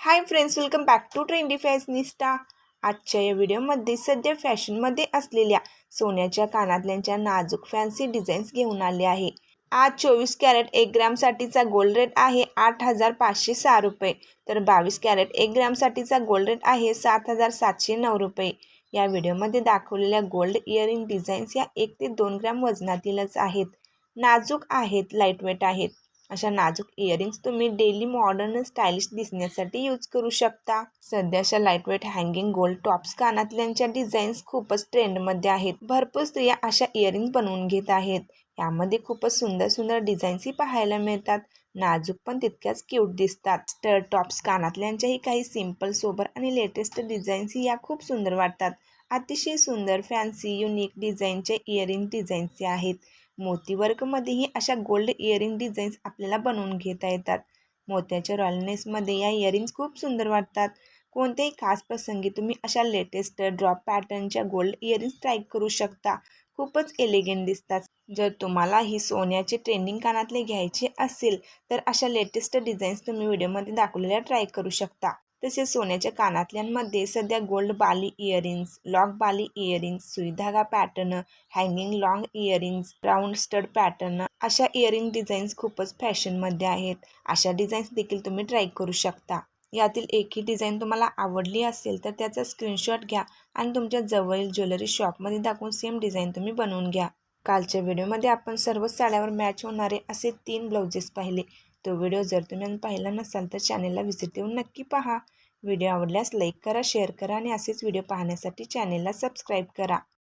Hi friends welcome back to trendy fashionista आजच्या या व्हिडिओमध्ये सध्या फॅशनमध्ये असलेल्या सोन्याच्या कानातल्यांच्या नाजूक फॅन्सी डिझाईन्स घेऊन आले आहे. आज चोवीस कॅरेट एक ग्रॅमसाठीचा गोल्ड रेट आहे आठ हजार पाचशे सहा रुपये. तर बावीस कॅरेट एक ग्रॅमसाठीचा गोल्ड रेट आहे सात हजार सातशे नऊ रुपये. या व्हिडिओमध्ये दाखवलेल्या गोल्ड इयरिंग डिझाईन्स या एक ते दोन ग्रॅम वजनातीलच आहेत. नाजूक आहेत लाईटवेट आहेत. अशा नाजूक इयरिंग्स तुम्ही डेली मॉडर्न स्टायलिश दिसण्यासाठी यूज करू शकता. सध्याच्या लाईटवेट हँगिंग गोल्ड टॉप्स कानातल्यांच्या डिझाईन्स खूपच ट्रेंडमध्ये आहेत. भरपूर स्त्रिया अशा इयरिंग्स बनवून घेत आहेत. यामध्ये खूपच सुंदर सुंदर डिझाईन्सही पाहायला मिळतात. नाजूक पण तितक्याच क्यूट दिसतात. स्टर टॉप्स कानातल्यांच्याही काही सिंपल सोबर आणि लेटेस्ट डिझाईन्सही या खूप सुंदर वाटतात. अतिशय सुंदर फॅन्सी युनिक डिझाईनचे इयरिंग डिझाईन्सचे आहेत. मोतीवर्कमध्येही अशा गोल्ड इयरिंग डिझाईन्स आपल्याला बनवून घेता येतात. मोत्याच्या रॉयलनेसमध्ये या इयरिंग्स खूप सुंदर वाटतात. कोणत्याही खास प्रसंगी तुम्ही अशा लेटेस्ट ड्रॉप पॅटर्नच्या गोल्ड इयरिंग्स ट्राय करू शकता. खूपच एलिगंट दिसतात. जर तुम्हाला ही सोन्याचे ट्रेंडिंग कानातले घ्यायचे असेल तर अशा लेटेस्ट डिझाईन्स तुम्ही व्हिडिओमध्ये दाखवलेल्या ट्राय करू शकता. तसेच सोन्याच्या कानातल्यांमध्ये सध्या gold bali earrings lock bali earrings Suidhaga pattern hanging long earrings round stud pattern अशा इयरिंग डिझाईन्स खूपच फॅशनमध्ये आहेत. अशा डिझाईन्स देखील तुम्ही ट्राय करू शकता. यातील एकही डिझाईन तुम्हाला आवडली असेल तर त्याचा स्क्रीनशॉट घ्या आणि तुमच्या जवळील ज्वेलरी शॉपमध्ये दाखवून सेम डिझाईन तुम्ही बनवून घ्या. कालच्या व्हिडिओमध्ये आपण सर्वच साड्यावर मॅच होणारे असे तीन ब्लाउजेस पाहिले. तो व्हिडिओ जर तुम्ही पाहिला नसाल तर चॅनेलला व्हिजिट देऊन नक्की पहा. व्हिडिओ आवडल्यास लाईक करा शेअर करा आणि असेच व्हिडिओ पाहण्यासाठी चॅनेलला सबस्क्राईब करा.